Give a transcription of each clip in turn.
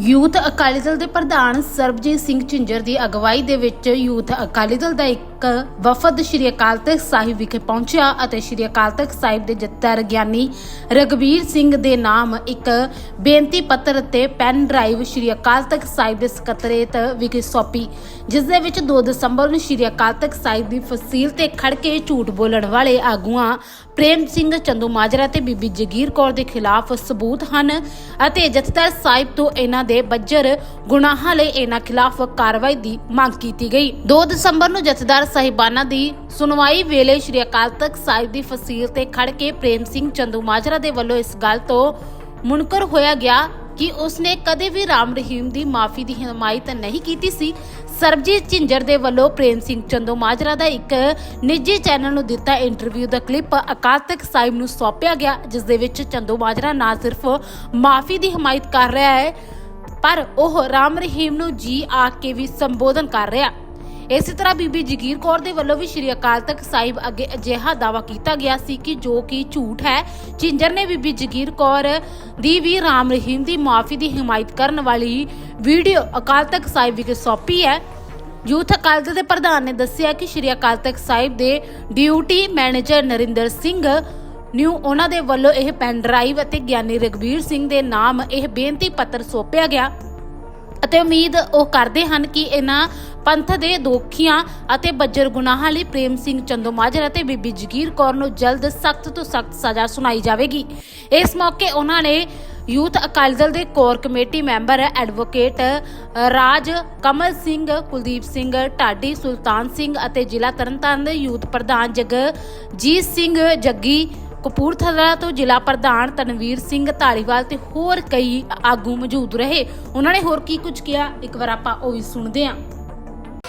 Youth Akali Dal ਦੇ ਪ੍ਰਧਾਨ ਸਰਬਜੀਤ ਸਿੰਘ ਝਿੰਜਰ ਦੀ ਅਗਵਾਈ ਦੇ ਵਿੱਚ ਯੂਥ ਅਕਾਲੀ ਦਲ ਦਾ ਇੱਕ ਵਫਦ ਸ਼੍ਰੀ ਅਕਾਲ ਤਖਤ ਸਾਹਿਬ ਵਿਖੇ ਪਹੁੰਚਿਆ ਅਤੇ ਸ਼੍ਰੀ ਅਕਾਲ ਤਖਤ ਸਾਹਿਬ ਦੇ ਜੱਥੇਦਾਰ ਗਿਆਨੀ ਰਗਵੀਰ ਸਿੰਘ ਦੇ ਨਾਮ ਇੱਕ ਬੇਨਤੀ ਪੱਤਰ ਤੇ ਪੈਨ ਡਰਾਈਵ ਸ਼੍ਰੀ ਅਕਾਲ ਤਖਤ ਸਾਹਿਬ ਦੇ ਸਕੱਤਰੇਤ ਵਿਖੇ ਸੌਂਪੀ, ਜਿਸ ਦੇ ਵਿੱਚ 2 ਦਸੰਬਰ ਨੂੰ ਸ਼੍ਰੀ ਅਕਾਲ ਤਖਤ ਸਾਹਿਬ ਦੀ ਫਸੀਲ ਤੇ ਖੜ ਕੇ ਝੂਠ ਬੋਲਣ ਵਾਲੇ ਆਗੂਆਂ ਪ੍ਰੇਮ ਸਿੰਘ ਚੰਦੂ ਮਾਜਰਾ ਤੇ ਬੀਬੀ ਜਗੀਰ ਕੌਰ ਦੇ ਖਿਲਾਫ ਸਬੂਤ ਹਨ ਅਤੇ ਜਥੇਦਾਰ ਸਾਹਿਬ ਤੋਂ ਇਹਨਾਂ ਦੇ ਬੱਜਰ ਗੁਨਾਹਾਂ ਲਈ ਇਹਨਾਂ ਖਿਲਾਫ ਕਾਰਵਾਈ ਦੀ ਮੰਗ ਕੀਤੀ ਗਈ। 2 ਦਸੰਬਰ ਨੂੰ ਜਥੇਦਾਰ ਸਾਹਿਬਾਨਾਂ ਦੀ ਸੁਣਵਾਈ ਵੇਲੇ ਸ਼੍ਰੀ ਅਕਾਲ ਤਖਤ ਸਾਹਿਬ ਦੀ ਫਸੀਲ ਤੇ ਖੜ ਕੇ ਪ੍ਰੇਮ ਸਿੰਘ ਚੰਦੂ ਦੇ ਵੱਲੋਂ ਇਸ ਗੱਲ ਤੋਂ ਮੁਨਕਰ ਹੋਇਆ ਗਿਆ ਕਿ ਉਸਨੇ ਕਦੇ ਵੀ ਰਾਮ ਰਹੀਮ ਦੀ ਮਾਫੀ ਦੀ ਹਮਾਇਤ ਨਹੀਂ ਕੀਤੀ ਸੀ। ਸਰਬਜੀਤ ਝਿੰਜਰ ਦੇ ਵੱਲੋਂ ਪ੍ਰੇਮ ਸਿੰਘ ਚੰਦੋ ਮਾਜਰਾ ਦਾ ਇੱਕ ਨਿੱਜੀ ਚੈਨਲ ਨੂੰ ਦਿੱਤਾ ਇੰਟਰਵਿਊ ਦਾ ਕਲਿੱਪ ਅਕਾਲ ਤਖਤ ਸਾਹਿਬ ਨੂੰ ਸੌਂਪਿਆ ਗਿਆ, ਜਿਸ ਦੇ ਵਿੱਚ ਚੰਦੋ ਮਾਜਰਾ ਨਾ ਸਿਰਫ ਮਾਫੀ ਦੀ ਹਮਾਇਤ ਕਰ ਰਿਹਾ ਹੈ, ਪਰ ਉਹ ਰਾਮ ਰਹੀਮ ਨੂੰ ਜੀ ਆ ਕੇ ਵੀ ਸੰਬੋਧਨ ਕਰ ਰਿਹਾ। ਇਸੇ ਤਰ੍ਹਾਂ ਬੀਬੀ ਜਗੀਰ ਕੌਰ ਦੇ ਵੱਲੋਂ ਵੀ ਸ਼੍ਰੀ ਅਕਾਲ ਤਖਤ ਸਾਹਿਬ ਅੱਗੇ ਅਜਿਹਾ ਦਾਵਾ ਕੀਤਾ ਗਿਆ ਸੀ ਕਿ ਜੋ ਕਿ ਝੂਠ ਹੈ ਝਿੰਜਰ ਨੇ ਬੀਬੀ ਜਗੀਰ ਕੌਰ ਦੀ ਵੀ ਰਾਮ ਰਹੀਮ ਦੀ ਮਾਫੀ ਦੀ ਹਮਾਇਤ ਕਰਨ ਵਾਲੀ ਵੀਡੀਓ ਅਕਾਲ ਤਖਤ ਸਾਹਿਬ ਵਿਖੇ ਸੌਂਪੀ ਹੈ। ਯੂਥ ਅਕਾਲ ਦਲ ਦੇ ਪ੍ਰਧਾਨ ਨੇ ਦੱਸਿਆ ਕਿ ਸ਼੍ਰੀ ਅਕਾਲ ਤਖਤ ਸਾਹਿਬ ਦੇ ਡਿਊਟੀ ਮੈਨੇਜਰ ਨਰਿੰਦਰ ਸਿੰਘ ਨਿਊ ਉਹਨਾਂ ਦੇ ਵੱਲੋਂ ਇਹ ਪੈਨ ਡਰਾਈਵ ਅਤੇ ਗਿਆਨੀ ਰਗਵੀਰ ਸਿੰਘ ਦੇ ਨਾਮ ਇਹ ਬੇਨਤੀ ਪੱਤਰ ਸੌਂਪਿਆ ਗਿਆ। ਅਤੇ ਉਮੀਦ ਉਹ ਕਰਦੇ ਹਨ ਕਿ ਇਹਨਾਂ ਪੰਥ ਦੇ ਦੋਖੀਆਂ ਅਤੇ ਬੱਜਰ ਗੁਨਾਹਾਂ ਲਈ ਪ੍ਰੇਮ ਸਿੰਘ ਚੰਦੋ ਅਤੇ ਬੀਬੀ ਜਗੀਰ ਕੌਰ ਨੂੰ ਜਲਦ ਸਖਤ ਤੋਂ ਸਖਤ ਸਜ਼ਾ ਸੁਣਾਈ ਜਾਵੇਗੀ। ਇਸ ਮੌਕੇ ਉਹਨਾਂ ਨੇ ਯੂਥ ਅਕਾਲੀ ਦਲ ਦੇ core committee member advocate Raj Kamal Singh, Kuldeep Singh Dhadi, Sultan Singh ਅਤੇ ਜ਼ਿਲ੍ਹਾ ਤਰਨਤਾਰਨ ਦੇ ਯੂਥ ਪ੍ਰਧਾਨ ਜਗਜੀਤ ਸਿੰਘ ਜੱਗੀ ਕਪੂਰਥਲਾ ਤੋਂ ਜ਼ਿਲ੍ਹਾ ਪ੍ਰਧਾਨ ਤਨਵੀਰ ਸਿੰਘ ਢਾਲੀਵਾਲ ਤੇ ਹੋਰ ਕਈ ਆਗੂ ਮੌਜੂਦ ਰਹੇ। ਉਹਨਾਂ ਨੇ ਹੋਰ ਕੀ ਕੁਝ ਕਿਹਾ? ਇੱਕ ਵਾਰ ਆਪਾਂ ਉਹ ਵੀ ਸੁਣਦੇ ਹਾਂ।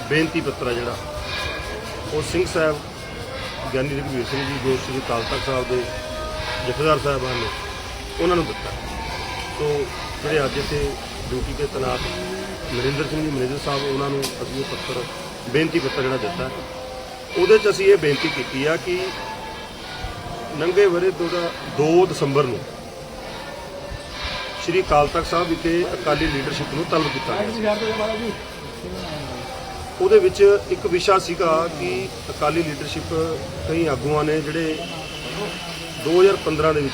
ਬੇਨਤੀ ਪੱਤਰ ਆ ਜਿਹੜਾ। ਉਹ ਸਿੰਘ ਸਾਹਿਬ, ਗਿਆਨੀ ਰਘਵੀਰ ਸਿੰਘ ਜੀ, ਜੋ ਸ੍ਰੀ ਅਕਾਲ ਤਖਤ ਸਾਹਿਬ ਦੇ ਜਥੇਦਾਰ ਸਾਹਿਬਾਨ ਨੇ, ਉਹਨਾਂ ਨੂੰ ਦਿੱਤਾ। ਸੋ ਜਿਹੜੇ ਅੱਜ ਇੱਥੇ ਡਿਊਟੀ ਤੇ ਤੈਨਾਤ ਨਰਿੰਦਰ ਸਿੰਘ ਜੀ, ਮੈਨੇਜਰ ਸਾਹਿਬ, ਉਹਨਾਂ ਨੂੰ ਅਸੀਂ ਇਹ ਪੱਤਰ, ਬੇਨਤੀ ਪੱਤਰ ਜਿਹੜਾ ਦਿੱਤਾ। ਉਹਦੇ 'ਚ ਅਸੀਂ ਇਹ ਬੇਨਤੀ ਕੀਤੀ ਆ ਕਿ ਨੰਗੇ ਵਰੇ 2 ਦਸੰਬਰ ਨੂੰ ਸ੍ਰੀ ਅਕਾਲ ਤਖਤ ਸਾਹਿਬ ਵਿਖੇ ਅਕਾਲੀ ਲੀਡਰਸ਼ਿਪ ਨੂੰ ਤਲਬ ਕੀਤਾ ਗਿਆ ਉਹਦੇ ਵਿੱਚ ਇੱਕ ਵਿਸ਼ਾ ਸੀਗਾ ਕਿ ਅਕਾਲੀ ਲੀਡਰਸ਼ਿਪ ਕਈ ਆਗੂਆਂ ਨੇ ਜਿਹੜੇ 2015 ਦੇ ਵਿੱਚ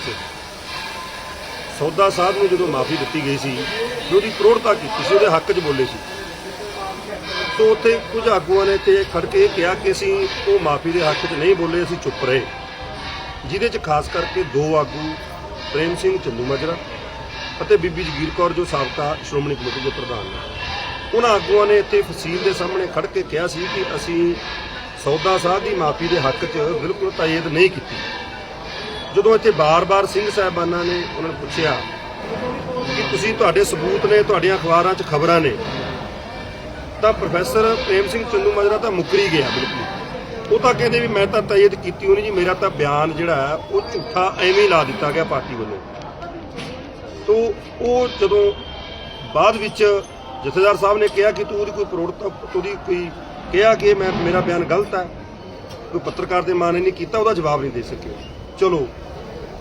ਸੌਦਾ ਸਾਹਿਬ ਨੂੰ ਜਦੋਂ ਮਾਫੀ ਦਿੱਤੀ ਗਈ ਸੀ ਤੇ ਉਹਦੀ ਪ੍ਰੋੜਤਾ ਕੀਤੀ ਸੀ, ਉਹਦੇ ਹੱਕ 'ਚ ਬੋਲੇ ਸੀ। ਤੋਂ ਉੱਥੇ ਕੁਝ ਆਗੂਆਂ ਨੇ ਤੇ ਖੜ ਕੇ ਇਹ ਕਿਹਾ ਕਿ ਅਸੀਂ ਉਹ ਮਾਫੀ ਦੇ ਹੱਕ 'ਚ ਨਹੀਂ ਬੋਲੇ, ਅਸੀਂ ਚੁੱਪ ਰਹੇ। ਜਿਹਦੇ 'ਚ ਖਾਸ ਕਰਕੇ ਦੋ ਆਗੂ ਪ੍ਰੇਮ ਸਿੰਘ, ਚੰਦੂ ਮਾਜਰਾ ਅਤੇ ਬੀਬੀ ਜਗੀਰ ਕੌਰ, ਜੋ ਸਾਬਕਾ ਸ਼੍ਰੋਮਣੀ ਕਮੇਟੀ ਦੇ ਪ੍ਰਧਾਨ ਨੇ। ਉਹਨਾਂ ਆਗੂਆਂ ਨੇ ਇੱਥੇ ਫਸੀਲ ਦੇ ਸਾਹਮਣੇ ਖੜ ਕੇ ਕਿਹਾ ਸੀ ਕਿ ਅਸੀਂ ਸੌਦਾ ਸਾਹਿਬ ਦੀ ਮਾਫੀ ਦੇ ਹੱਕ 'ਚ ਬਿਲਕੁਲ ਤਾਇਦ ਨਹੀਂ ਕੀਤੀ। ਜਦੋਂ ਇੱਥੇ ਬਾਰ-ਬਾਰ ਸਿੰਘ ਸਾਹਿਬਾਨਾਂ ਨੇ ਉਹਨਾਂ ਨੂੰ ਪੁੱਛਿਆ ਕਿ ਤੁਸੀਂ ਤੁਹਾਡੇ ਸਬੂਤ ਨੇ, ਤੁਹਾਡੀਆਂ ਅਖਬਾਰਾਂ 'ਚ ਖਬਰਾਂ ਨੇ, ਤਾਂ ਪ੍ਰੋਫੈਸਰ ਪ੍ਰੇਮ ਸਿੰਘ, ਚੰਦੂ ਮਾਜਰਾ ਤਾਂ ਮੁੱਕਰੀ ਗਿਆ ਬਿਲਕੁਲ। ਉਹ ਤਾਂ ਕਹਿੰਦੇ ਵੀ ਮੈਂ ਤਾਂ ਤਾਇਦ ਕੀਤੀ ਹੋਣੀ ਜੀ, ਮੇਰਾ ਤਾਂ ਬਿਆਨ ਜਿਹੜਾ ਹੈ, ਉਹ ਝੂਠਾ ਐਵੇਂ ਹੀ ਲਾ ਦਿੱਤਾ ਗਿਆ ਪਾਰਟੀ ਵੱਲੋਂ। ਤੋ ਉਹ ਜਦੋਂ ਬਾਅਦ ਵਿੱਚ ਜਥੇਦਾਰ ਸਾਹਿਬ ਨੇ ਕਿਹਾ ਕਿ ਤੂੰ ਉਹਦੀ ਕੋਈ ਪ੍ਰੋੜਤਾ ਉਹਦੀ ਕੋਈ ਕਿਹਾ ਕਿ ਮੈਂ, ਮੇਰਾ ਬਿਆਨ ਗਲਤ ਹੈ, ਕੋਈ ਪੱਤਰਕਾਰ ਦੇ ਮਾਨੇ ਨਹੀਂ ਕੀਤਾ, ਉਹਦਾ ਜਵਾਬ ਨਹੀਂ ਦੇ ਸਕੇ। ਚਲੋ,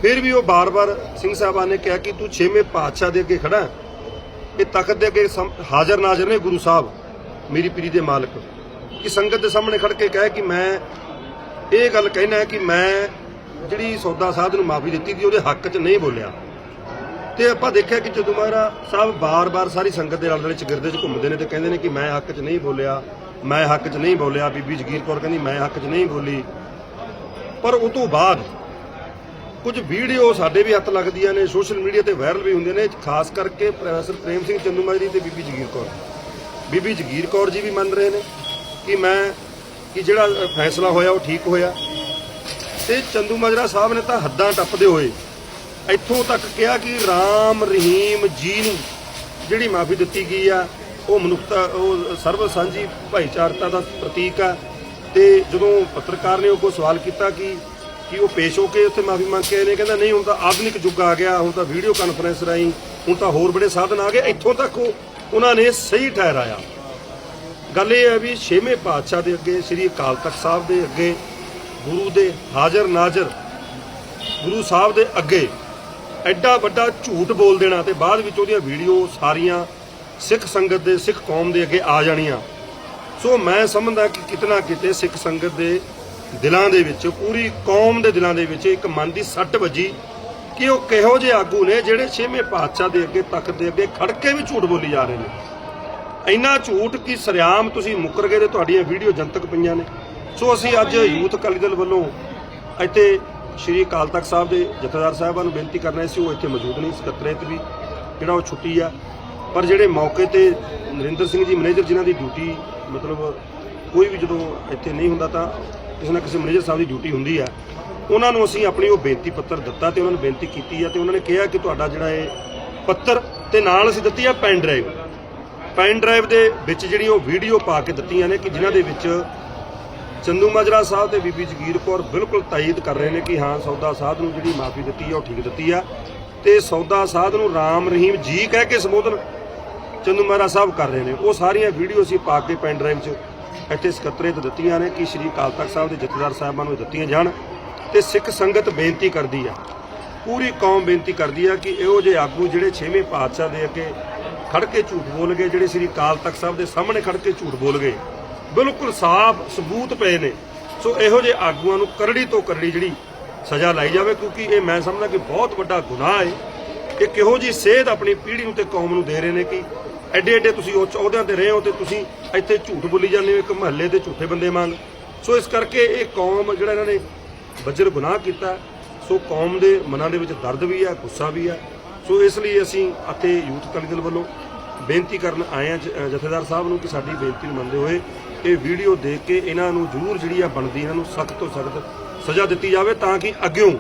ਫਿਰ ਵੀ ਉਹ ਬਾਰ-ਬਾਰ ਸਿੰਘ ਸਾਹਿਬਾਨ ਨੇ ਕਿਹਾ ਕਿ ਤੂੰ ਛੇਵੇਂ ਪਾਤਸ਼ਾਹ ਦੇ ਅੱਗੇ ਖੜਾ ਇਹ ਤਖਤ ਦੇ ਅੱਗੇ ਹਾਜ਼ਰ ਨਾਜ਼ਰ ਨੇ ਗੁਰੂ ਸਾਹਿਬ, ਮੇਰੀ ਪੀਰੀ ਦੇ ਮਾਲਕ। ਕਿ ਸੰਗਤ ਦੇ ਸਾਹਮਣੇ ਖੜ ਕੇ ਕਹੇ ਕਿ ਮੈਂ ਇਹ ਗੱਲ ਕਹਿਣਾ ਹੈ ਕਿ ਮੈਂ ਜਿਹੜੀ ਸੌਦਾ ਸਾਧ ਨੂੰ ਮਾਫੀ ਦਿੱਤੀ ਸੀ, ਉਹਦੇ ਹੱਕ 'ਚ ਨਹੀਂ ਬੋਲਿਆ। ਤੇ ਆਪਾਂ ਦੇਖਿਆ ਕਿ ਜਦੋਂ ਮਹਾਰਾ ਸਾਹਿਬ ਬਾਰ-ਬਾਰ ਸਾਰੀ ਸੰਗਤ ਦੇ ਨਾਲ ਚਗਿਰਦੇ 'ਚ ਘੁੰਮਦੇ ਨੇ ਤੇ ਕਹਿੰਦੇ ਨੇ ਕਿ ਮੈਂ ਹੱਕ 'ਚ ਨਹੀਂ ਬੋਲਿਆ, ਮੈਂ ਹੱਕ 'ਚ ਨਹੀਂ ਬੋਲਿਆ, ਬੀਬੀ ਜਗੀਰ ਕੌਰ ਕਹਿੰਦੀ ਮੈਂ ਹੱਕ 'ਚ ਨਹੀਂ ਬੋਲੀ। ਪਰ ਉਹ ਤੋਂ ਬਾਅਦ ਕੁਝ ਵੀਡੀਓ ਸਾਡੇ ਵੀ ਹੱਥ ਲੱਗਦੀਆਂ ਨੇ, ਸੋਸ਼ਲ ਮੀਡੀਆ ਤੇ ਵਾਇਰਲ ਵੀ ਹੁੰਦੀਆਂ ਨੇ, ਖਾਸ ਕਰਕੇ ਪ੍ਰੋਫੈਸਰ ਪ੍ਰੇਮ ਸਿੰਘ ਚੰਦੂਮਾਜਰੀ ਤੇ ਬੀਬੀ ਜਗੀਰ ਕੌਰ। ਬੀਬੀ ਜਗੀਰ ਕੌਰ ਜੀ ਵੀ ਮੰਨ ਰਹੇ ਨੇ। ਕਿ ਮੈਂ, ਕਿ ਜਿਹੜਾ ਫੈਸਲਾ ਹੋਇਆ ਉਹ ਠੀਕ ਹੋਇਆ। ਤੇ ਚੰਦੂ ਮਾਜਰਾ ਸਾਹਿਬ ਨੇ ਤਾਂ ਹੱਦਾਂ ਟੱਪਦੇ ਹੋਏ ਇੱਥੋਂ ਤੱਕ ਕਿਹਾ ਕਿ ਰਾਮ ਰਹੀਮ ਜੀ ਨੂੰ ਜਿਹੜੀ ਮਾਫੀ ਦਿੱਤੀ ਗਈ ਆ, ਉਹ ਮਨੁੱਖਤਾ, ਉਹ ਸਰਵ ਸਾਂਝੀ ਭਾਈਚਾਰਤਾ ਦਾ ਪ੍ਰਤੀਕ ਆ। ਤੇ ਜਦੋਂ ਪੱਤਰਕਾਰ ਨੇ ਉਹ ਕੋ ਸਵਾਲ ਕੀਤਾ ਕਿ ਕਿ ਉਹ ਪੇਸ਼ ਹੋ ਕੇ ਉੱਥੇ ਮਾਫੀ ਮੰਗ ਕੇ ਆਏ ਨੇ, ਕਹਿੰਦਾ ਨਹੀਂ, ਹੁਣ ਤਾਂ ਆਧੁਨਿਕ ਯੁੱਗ ਆ ਗਿਆ, ਹੁਣ ਤਾਂ ਵੀਡੀਓ ਕਾਨਫਰੰਸ ਰਾਹੀਂ, ਹੁਣ ਤਾਂ ਹੋਰ ਬੜੇ ਸਾਧਨ ਆ ਗਏ, ਇੱਥੋਂ ਤੱਕ ਉਹਨਾਂ ਨੇ ਸਹੀ ਠਹਿਰਾਇਆ। ਗੱਲ ਇਹ ਹੈ ਵੀ ਛੇਵੇਂ ਪਾਤਸ਼ਾਹ ਦੇ ਅੱਗੇ, ਸ੍ਰੀ ਅਕਾਲ ਤਖਤ ਸਾਹਿਬ ਦੇ ਅੱਗੇ, ਗੁਰੂ ਦੇ ਹਾਜ਼ਰ ਨਾਜ਼ਰ, ਗੁਰੂ ਸਾਹਿਬ ਦੇ ਅੱਗੇ ਐਡਾ ਵੱਡਾ ਝੂਠ ਬੋਲ ਦੇਣਾ ਤੇ ਬਾਅਦ ਵਿੱਚ ਉਹਦੀਆਂ ਵੀਡੀਓ ਸਾਰੀਆਂ ਸਿੱਖ ਸੰਗਤ ਦੇ, ਸਿੱਖ ਕੌਮ ਦੇ ਅੱਗੇ ਆ ਜਾਣੀਆਂ। ਸੋ ਮੈਂ ਸਮਝਦਾ ਕਿ ਕਿਤਨਾ ਕਿਤੇ ਸਿੱਖ ਸੰਗਤ ਦੇ ਦਿਲਾਂ ਦੇ ਵਿੱਚ, ਪੂਰੀ ਕੌਮ ਦੇ ਦਿਲਾਂ ਦੇ ਵਿੱਚ ਇੱਕ ਮਨ ਦੀ ਸੱਟ ਵੱਜੀ ਕਿ ਉਹ ਕਿਹੋ ਜਿਹੇ ਆਗੂ ਨੇ ਜਿਹੜੇ ਛੇਵੇਂ ਪਾਤਸ਼ਾਹ ਦੇ ਅੱਗੇ, ਤਖਤ ਦੇ ਅੱਗੇ ਖੜ ਕੇ ਵੀ ਝੂਠ ਬੋਲੀ ਜਾ ਰਹੇ ਨੇ। ਇੰਨਾ ਝੂਠ ਕਿ ਸਰਿਆਮ ਤੁਸੀਂ ਮੁੱਕਰ ਗਏ ਤੇ ਤੁਹਾਡੀਆਂ ਵੀਡੀਓ ਜਨਤਕ ਪਈਆਂ ਨੇ। ਸੋ ਅਸੀਂ ਅੱਜ ਯੂਥ ਅਕਾਲੀ ਦਲ ਵੱਲੋਂ ਇੱਥੇ ਸ਼੍ਰੀ ਅਕਾਲ ਤਖਤ ਸਾਹਿਬ ਦੇ ਜਥੇਦਾਰ ਸਾਹਿਬਾਂ ਨੂੰ ਬੇਨਤੀ ਕਰਨਾ ਸੀ ਉਹ ਇੱਥੇ ਮੌਜੂਦ ਨਹੀਂ ਸਕੱਤਰੇਤ ਵੀ, ਜਿਹੜਾ ਉਹ ਛੁੱਟੀ ਆ। ਪਰ ਜਿਹੜੇ ਮੌਕੇ ਤੇ ਨਰਿੰਦਰ ਸਿੰਘ ਜੀ, ਮੈਨੇਜਰ ਜਿਨ੍ਹਾਂ ਦੀ ਡਿਊਟੀ, ਮਤਲਬ ਕੋਈ ਵੀ ਜਦੋਂ ਇੱਥੇ ਨਹੀਂ ਹੁੰਦਾ ਤਾਂ ਕਿਸੇ ਨਾ ਕਿਸੇ ਮੈਨੇਜਰ ਸਾਹਿਬ ਦੀ ਡਿਊਟੀ ਹੁੰਦੀ ਆ। ਉਹਨਾਂ ਨੂੰ ਅਸੀਂ ਆਪਣੀ ਉਹ ਬੇਨਤੀ ਪੱਤਰ ਦਿੱਤਾ ਤੇ ਉਹਨਾਂ ਨੂੰ ਬੇਨਤੀ ਕੀਤੀ ਆ ਤੇ ਉਹਨਾਂ ਨੇ ਕਿਹਾ ਕਿ ਤੁਹਾਡਾ ਜਿਹੜਾ ਇਹ ਪੱਤਰ ਤੇ ਨਾਲ ਅਸੀਂ ਦਿੱਤੀ ਆ, ਪੈਨ ਡਰਾਈਵ। ਪੈਨ ਡਰਾਈਵ ਦੇ ਵਿੱਚ ਜਿਹੜੀ ਉਹ ਵੀਡੀਓ ਪਾ ਕੇ ਦਿੱਤੀਆਂ ਨੇ ਕਿ ਜਿਨ੍ਹਾਂ ਦੇ ਵਿੱਚ ਚੰਦੂ ਮਾਜਰਾ ਸਾਹਿਬ ਤੇ ਬੀਬੀ ਜਗੀਰ ਕੌਰ ਬਿਲਕੁਲ ਤਾਇਦ ਕਰ ਰਹੇ ਨੇ ਕਿ ਹਾਂ, ਸੌਦਾ ਸਾਧ ਨੂੰ ਜਿਹੜੀ ਮਾਫੀ ਦਿੱਤੀ ਆ, ਉਹ ਠੀਕ ਦਿੱਤੀ ਆ। ਤੇ ਸੌਦਾ ਸਾਧ ਨੂੰ ਰਾਮ ਰਹੀਮ ਜੀ ਕਹਿ ਕੇ ਸੰਬੋਧਨ ਚੰਦੂ ਮਹਾਰਾਜ ਸਾਹਿਬ ਕਰ ਰਹੇ ਨੇ। ਉਹ ਸਾਰੀਆਂ ਵੀਡੀਓ ਅਸੀਂ ਪਾ ਕੇ ਪੈਨ ਡਰਾਈਵ 'ਚ ਇੱਥੇ ਸਕੱਤਰੇਤ ਦਿੱਤੀਆਂ ਨੇ ਕਿ ਸ਼੍ਰੀ ਅਕਾਲ ਤਖਤ ਸਾਹਿਬ ਦੇ ਜਥੇਦਾਰ ਸਾਹਿਬਾਂ ਨੂੰ ਦਿੱਤੀਆਂ ਜਾਣ ਤੇ ਸਿੱਖ ਸੰਗਤ ਬੇਨਤੀ ਕਰਦੀ ਆ। ਪੂਰੀ ਕੌਮ ਬੇਨਤੀ ਕਰਦੀ ਆ ਕਿ ਇਹੋ ਜਿਹੇ ਆਗੂ ਜਿਹੜੇ ਛੇਵੇਂ ਪਾਤਸ਼ਾਹ ਦੇ ਅੱਗੇ ਖੜ ਕੇ ਝੂਠ ਬੋਲ ਗਏ, ਜਿਹੜੇ ਸ਼੍ਰੀ ਅਕਾਲ ਤਖਤ ਸਾਹਿਬ ਦੇ ਸਾਹਮਣੇ ਖੜ ਕੇ ਝੂਠ ਬੋਲ ਗਏ। ਬਿਲਕੁਲ ਸਾਫ਼ ਸਬੂਤ ਪਏ ਨੇ। ਸੋ ਇਹੋ ਜਿਹੇ ਆਗੂਆਂ ਨੂੰ ਕਰੜੀ ਤੋਂ ਕਰੜੀ ਜਿਹੜੀ ਸਜ਼ਾ ਲਾਈ ਜਾਵੇ, ਕਿਉਂਕਿ ਇਹ ਮੈਂ ਸਮਝਦਾ ਕਿ ਬਹੁਤ ਵੱਡਾ ਗੁਨਾਹ ਹੈ। ਕਿ ਕਿਹੋ ਜੀ ਸੇਧ ਆਪਣੀ ਪੀੜ੍ਹੀ ਨੂੰ ਤੇ ਕੌਮ ਨੂੰ ਦੇ ਰਹੇ ਨੇ ਕਿ ਐਡੇ ਐਡੇ ਤੁਸੀਂ ਉਹ ਚੌਦਿਆਂ ਤੇ ਰਹੇ ਹੋ ਤੇ ਤੁਸੀਂ ਇੱਥੇ ਝੂਠ ਬੋਲੀ ਜਾਂਦੇ ਹੋ, ਇੱਕ ਮਹੱਲੇ ਦੇ ਝੂਠੇ ਬੰਦੇ ਵਾਂਗ। ਸੋ ਇਸ ਕਰਕੇ ਇਹ ਕੌਮ ਜਿਹੜਾ ਇਹਨਾਂ ਨੇ ਬੱਜਰ ਗੁਨਾਹ ਕੀਤਾ। ਸੋ ਕੌਮ ਦੇ ਮਨਾਂ ਦੇ ਵਿੱਚ ਦਰਦ ਵੀ ਹੈ ਗੁੱਸਾ ਵੀ ਹੈ ਸੋ ਇਸ ਲਈ ਅਸੀਂ ਅਤੇ ਯੂਥ ਅਕਾਲੀ ਦਲ ਵੱਲੋਂ ਬੇਨਤੀ ਕਰਨ ਆਏ ਆ ਜਥੇਦਾਰ ਸਾਹਿਬ ਨੂੰ ਕਿ ਸਾਡੀ ਬੇਨਤੀ ਨੂੰ ਮੰਨਦੇ ਹੋਏ ਇਹ ਵੀਡੀਓ ਦੇਖ ਕੇ ਇਹਨਾਂ ਨੂੰ ਜ਼ਰੂਰ ਜਿਹੜੀ ਆ ਬਣਦੀ ਇਹਨਾਂ ਨੂੰ ਸਖਤ ਤੋਂ ਸਖਤ ਸਜ਼ਾ ਦਿੱਤੀ ਜਾਵੇ ਤਾਂ ਕਿ ਅੱਗਿਓਂ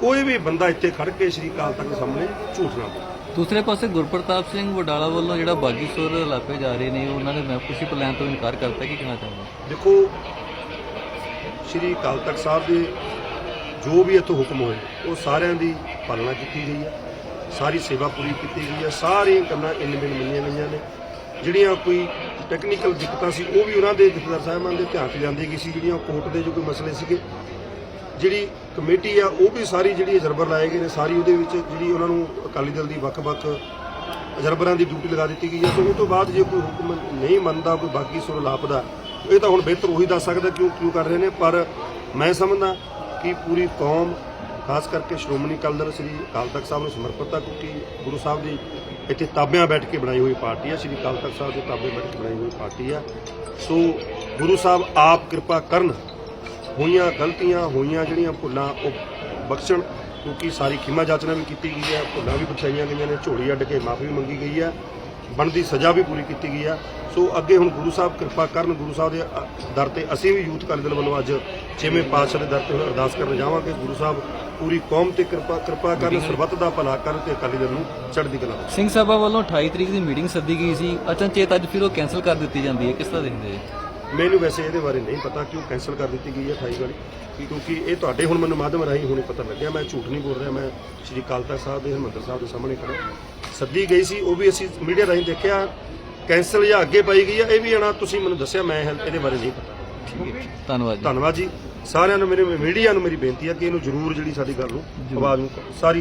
ਕੋਈ ਵੀ ਬੰਦਾ ਇੱਥੇ ਖੜ ਕੇ ਸ਼੍ਰੀ ਅਕਾਲ ਤਖਤ ਦੇ ਸਾਹਮਣੇ ਝੂਠ ਨਾ ਬੋਲੇ। ਦੂਸਰੇ ਪਾਸੇ ਗੁਰਪ੍ਰਤਾਪ ਸਿੰਘ ਵਡਾਲਾ ਵੱਲੋਂ ਜਿਹੜਾ ਬਾਗੀ ਸੁਰ ਲਾਪੇ ਜਾ ਰਹੇ ਨੇ ਉਹਨਾਂ ਨੇ ਮੈਂਬਰਸ਼ਿਪ ਲੈਣ ਤੋਂ ਇਨਕਾਰ ਕਰਤਾ ਕੀ ਕਹਿਣਾ ਚਾਹੁੰਦੇ ਦੇਖੋ ਸ਼੍ਰੀ ਅਕਾਲ ਤਖਤ ਸਾਹਿਬ ਦੇ ਜੋ ਵੀ ਇੱਥੋਂ ਹੁਕਮ ਹੋਏ ਉਹ ਸਾਰਿਆਂ ਦੀ ਪਾਲਣਾ ਕੀਤੀ ਗਈ ਹੈ। ਸਾਰੀ ਸੇਵਾ ਪੂਰੀ ਕੀਤੀ ਗਈ ਹੈ ਸਾਰੀਆਂ ਕੰਨਾਂ ਇਨ ਬਿਨ ਮੰਨੀਆਂ ਗਈਆਂ ਨੇ। ਜਿਹੜੀਆਂ ਕੋਈ ਟੈਕਨੀਕਲ ਦਿੱਕਤਾਂ ਸੀ, ਉਹ ਵੀ ਉਹਨਾਂ ਦੇ ਜਥੇਦਾਰ ਸਾਹਿਬਾਨ ਦੇ ਧਿਆਨ 'ਚ ਲਿਆਂਦੀ ਗਈ ਸੀ, ਜਿਹੜੀਆਂ ਕੋਰਟ ਦੇ ਜੋ ਕੋਈ ਮਸਲੇ ਸੀਗੇ। ਜਿਹੜੀ ਕਮੇਟੀ ਆ, ਉਹ ਵੀ ਸਾਰੀ ਜਿਹੜੀ ਅਜਰਬਰ ਲਾਏ ਗਏ ਨੇ, ਸਾਰੀ ਉਹਦੇ ਵਿੱਚ ਜਿਹੜੀ ਉਹਨਾਂ ਨੂੰ ਅਕਾਲੀ ਦਲ ਦੀ ਵੱਖ-ਵੱਖ ਅਜਰਬਰਾਂ ਦੀ ਡਿਊਟੀ ਲਗਾ ਦਿੱਤੀ ਗਈ ਹੈ ਸੋ ਉਹ ਤੋਂ ਬਾਅਦ ਜੇ ਕੋਈ ਹੁਕਮ ਨਹੀਂ ਮੰਨਦਾ, ਕੋਈ ਬਾਕੀ ਸੁਰ ਲਾਪਦਾ, ਇਹ ਤਾਂ ਹੁਣ ਬਿਹਤਰ ਉਹੀ ਦੱਸ ਸਕਦਾ ਕਿਉਂ ਕਿਉਂ ਕਰ ਰਹੇ ਨੇ। ਪਰ ਮੈਂ ਸਮਝਦਾ ਕਿ ਪੂਰੀ ਕੌਮ ਖਾਸ ਕਰਕੇ ਸ਼੍ਰੋਮਣੀ ਅਕਾਲੀ ਦਲ ਸ੍ਰੀ ਅਕਾਲ ਤਖਤ ਸਾਹਿਬ ਨੂੰ ਸਮਰਪਿਤ ਹੈ ਕਿਉਂਕਿ ਗੁਰੂ ਸਾਹਿਬ ਦੀ ਇੱਥੇ ਤਾਬਿਆਂ ਬੈਠ ਕੇ ਬਣਾਈ ਹੋਈ ਪਾਰਟੀ ਹੈ ਸ੍ਰੀ ਅਕਾਲ ਤਖਤ ਸਾਹਿਬ ਦੇ ਤਾਬੇ ਬੈਠ ਕੇ ਬਣਾਈ ਹੋਈ ਪਾਰਟੀ ਹੈ ਸੋ ਗੁਰੂ ਸਾਹਿਬ ਆਪ ਕਿਰਪਾ ਕਰਨ, ਹੋਈਆਂ ਗਲਤੀਆਂ, ਹੋਈਆਂ ਜਿਹੜੀਆਂ ਭੁੱਲਾਂ, ਉਹ ਬਖਸ਼ਣ, ਕਿਉਂਕਿ ਸਾਰੀ ਖਿਮਾ ਜਾਚਨਾ ਵੀ ਕੀਤੀ ਗਈ ਹੈ ਭੁੱਲਾਂ ਵੀ ਬਖਸ਼ਾਈਆਂ ਗਈਆਂ ਨੇ, ਝੋਲੀ ਅੱਡ ਕੇ ਮਾਫੀ ਵੀ ਮੰਗੀ ਗਈ ਹੈ ਬਣਦੀ ਸਜ਼ਾ ਵੀ ਪੂਰੀ ਕੀਤੀ ਗਈ ਹੈ ਸੋ ਅੱਗੇ ਹੁਣ ਗੁਰੂ ਸਾਹਿਬ ਕਿਰਪਾ ਕਰਨ, ਗੁਰੂ ਸਾਹਿਬ ਦੇ ਦਰ ਤੇ ਅਸੀਂ ਵੀ ਯੂਥ ਅਕਾਲੀ ਦਲ ਵੱਲੋਂ ਅੱਜ ਛੇਵੇਂ ਪਾਤਸ਼ਾਹ ਦੇ ਦਰ ਤੇ ਹੁਣ ਅਰਦਾਸ ਕਰਨ ਜਾਵਾਂਗੇ। ਗੁਰੂ ਸਾਹਿਬ ਪੂਰੀ ਕੌਮ ਤੇ ਕਿਰਪਾ ਕਿਰਪਾ ਕਰਨ ਸਰਬੱਤ ਦਾ ਭਲਾ ਕਰਨ ਤੇ ਅਕਾਲੀ ਦਲ ਨੂੰ ਚੜ੍ਹਦੀ ਕਲਾ ਬਖਸ਼ਣ। ਸਿੰਘ ਸਾਹਿਬਾ ਵੱਲੋਂ 28 ਤਰੀਕ ਦੀ ਮੀਟਿੰਗ ਸੱਦੀ ਗਈ ਸੀ। ਅਚਨਚੇਤ ਅੱਜ ਫਿਰ ਉਹ ਕੈਨਸਲ ਕਰ ਦਿੱਤੀ ਜਾਂਦੀ ਹੈ। ਕਿਸ ਤਰ੍ਹਾਂ ਦੇਖਦੇ ਹੋ? ਮੈਨੂੰ ਵੈਸੇ ਇਹਦੇ ਬਾਰੇ ਨਹੀਂ ਪਤਾ ਕਿਉਂ ਕੈਨਸਲ ਕਰ ਦਿੱਤੀ ਗਈ ਹੈ 28 ਵਾਲੀ ਕਿਉਂਕਿ ਇਹ ਤੁਹਾਡੇ ਹੁਣ ਮੈਨੂੰ ਮਾਧਿਅਮ ਰਾਹੀਂ ਹੁਣੇ ਪਤਾ ਲੱਗਿਆ। ਮੈਂ ਝੂਠ ਨਹੀਂ ਬੋਲ ਰਿਹਾ ਮੈਂ ਸ਼੍ਰੀ ਅਕਾਲ ਤਖਤ ਸਾਹਿਬ ਦੇ ਹਰਿਮੰਦਰ ਸਾਹਿਬ ਦੇ ਸਾਹਮਣੇ ਖੜਾ ਸੱਦੀ ਗਈ ਸੀ ਉਹ ਵੀ ਅਸੀਂ ਮੀਡੀਆ ਰਾਹੀਂ ਦੇਖਿਆ। ਕੈਨਸਲ ਜਾਂ ਅੱਗੇ ਪਾਈ ਗਈ ਹੈ ਇਹ ਵੀ ਆਣਾ ਤੁਸੀਂ ਮੈਨੂੰ ਦੱਸਿਆ ਮੈਂ ਇਹਦੇ ਬਾਰੇ ਨਹੀਂ ਪਤਾ। ਧੰਨਵਾਦ ਜੀ। ਧੰਨਵਾਦ ਜੀ। ਸਾਰਿਆਂ ਨੂੰ ਮੇਰੇ ਮੀਡੀਆ ਨੂੰ ਮੇਰੀ ਬੇਨਤੀ ਹੈ ਕਿ ਇਹਨੂੰ ਜ਼ਰੂਰ ਜਿਹੜੀ ਸਾਡੀ ਗੱਲ ਨੂੰ ਆਵਾਜ਼ ਨੂੰ ਸਾਰੀ